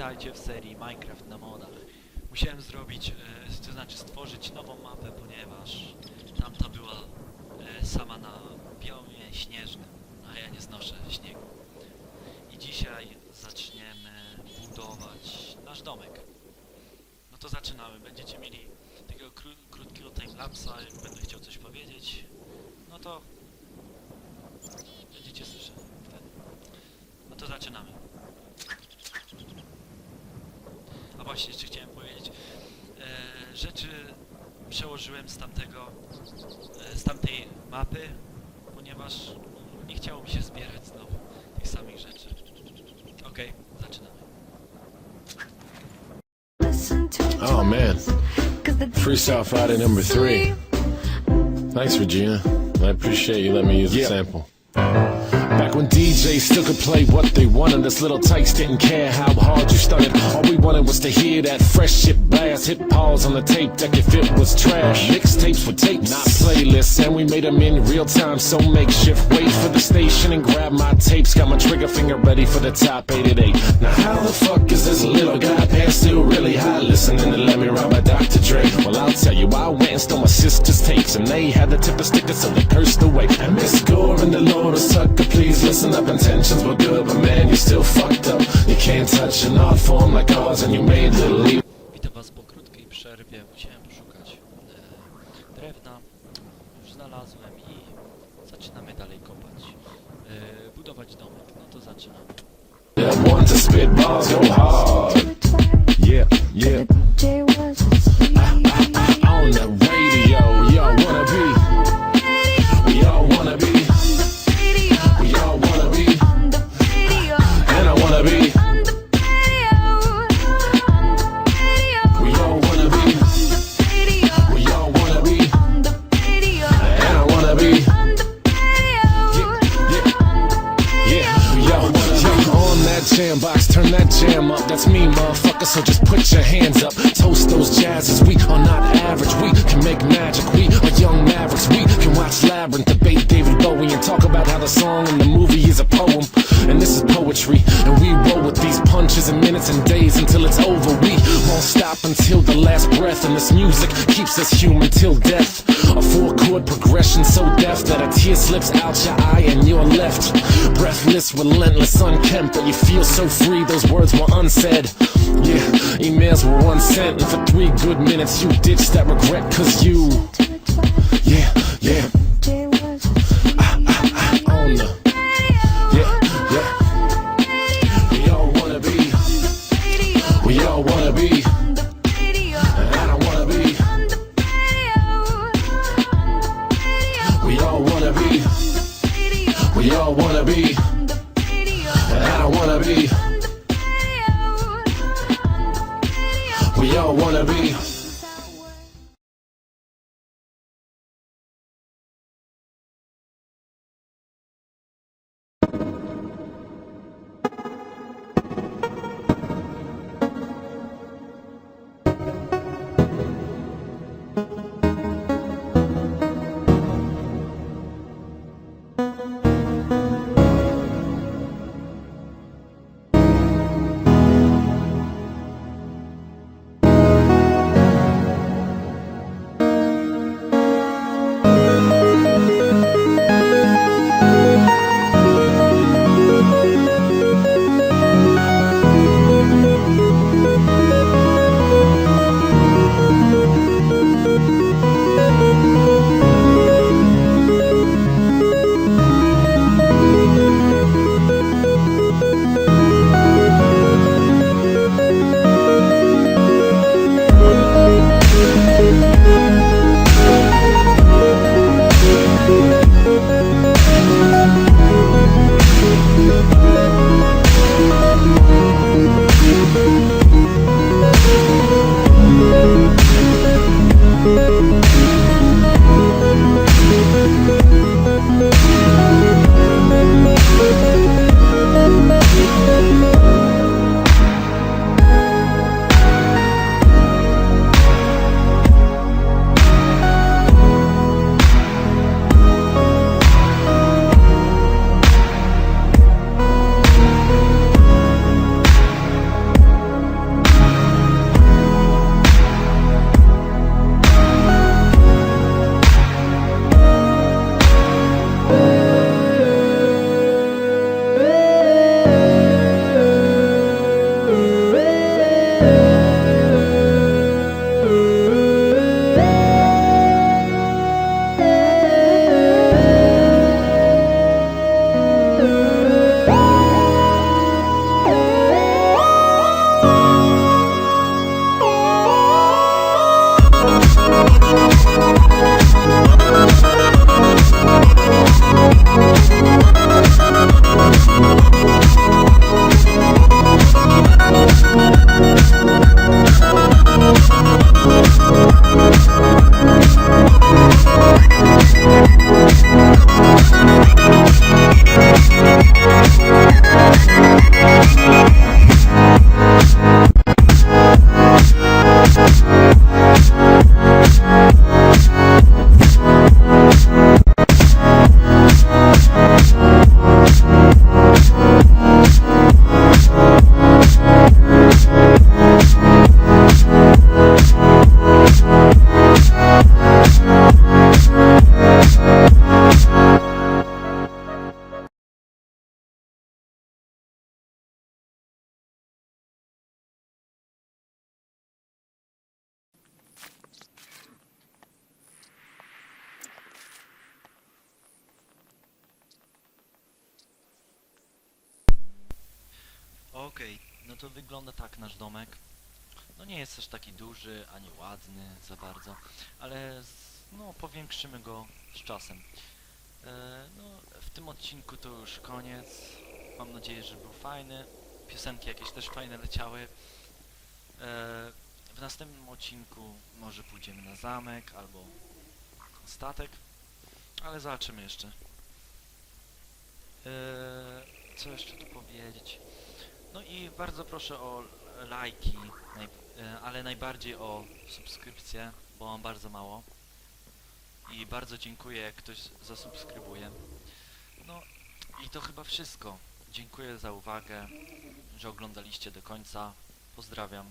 Witajcie w serii Minecraft na modach. Musiałem zrobić, e, to znaczy stworzyć nową mapę, ponieważ tamta była e, sama na biomie śnieżnym, a ja nie znoszę śniegu. I dzisiaj zaczniemy budować nasz domek. No to zaczynamy. Będziecie mieli takiego kró krótkiego timelapsa, jak będę chciał coś powiedzieć. No to będziecie słyszeć wtedy. No to zaczynamy. A właśnie, jeszcze chciałem powiedzieć, e, rzeczy przełożyłem z tamtego, e, z tamtej mapy, ponieważ nie chciało mi się zbierać znowu tych samych rzeczy. Okej, zaczynamy. Oh man, Freestyle Friday number three. Thanks, Regina. I appreciate you letting me use the sample. DJs still could play what they wanted, us little tykes didn't care how hard you studied. All we wanted was to hear that fresh shit blast. Hit pause on the tape deck if it was trash. Mixtapes were tapes, not playlists, and we made them in real time, so makeshift. Wait for the station and grab my tapes. Got my trigger finger ready for the top 8 at 8. Now, how the fuck is this little guy pants still really high? Listening to Let Me Rob by Dr. Dre. Well, I'll tell you, I went and stole my sister's tapes, and they had the tip of sticker, so they cursed away. And Miss Gore and the Lord of Sucker, please listen up. Intentions were good, but man, you're still fucked up. You can't touch an art form like ours, and you made little leap. Witam Was po krótkiej przerwie. Musiałem poszukać e, drewna. Już znalazłem i zaczynamy dalej kopać. E, budować domek. No to zaczynamy. One to spit bars, go hard. That's me, motherfucker. So just put your hands up. Toast those jazzes. We are not average. We can make magic. We are young mavericks. We can watch Labyrinth, debate David Bowie, and talk about how the song in the movie is a poem. And this is poetry. And we roll with these punches in minutes and days until it's over. We won't stop until the last breath. And this music keeps us human till death. Progression so deft that a tear slips out your eye and you're left breathless, relentless, unkempt. But you feel so free, those words were unsaid. Yeah, emails were one sent, and for three good minutes you ditched that regret, cause you. Okej, no to wygląda tak nasz domek. No nie jest też taki duży, ani ładny za bardzo, ale z, no powiększymy go z czasem. E, no w tym odcinku to już koniec. Mam nadzieję, że był fajny. Piosenki jakieś też fajne leciały. E, w następnym odcinku może pójdziemy na zamek albo statek, ale zobaczymy jeszcze. E, co jeszcze tu powiedzieć? No i bardzo proszę o lajki, naj, e, ale najbardziej o subskrypcję, bo mam bardzo mało. I bardzo dziękuję, jak ktoś zasubskrybuje. No i to chyba wszystko. Dziękuję za uwagę, że oglądaliście do końca. Pozdrawiam.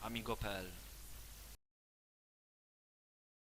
Amigo.pl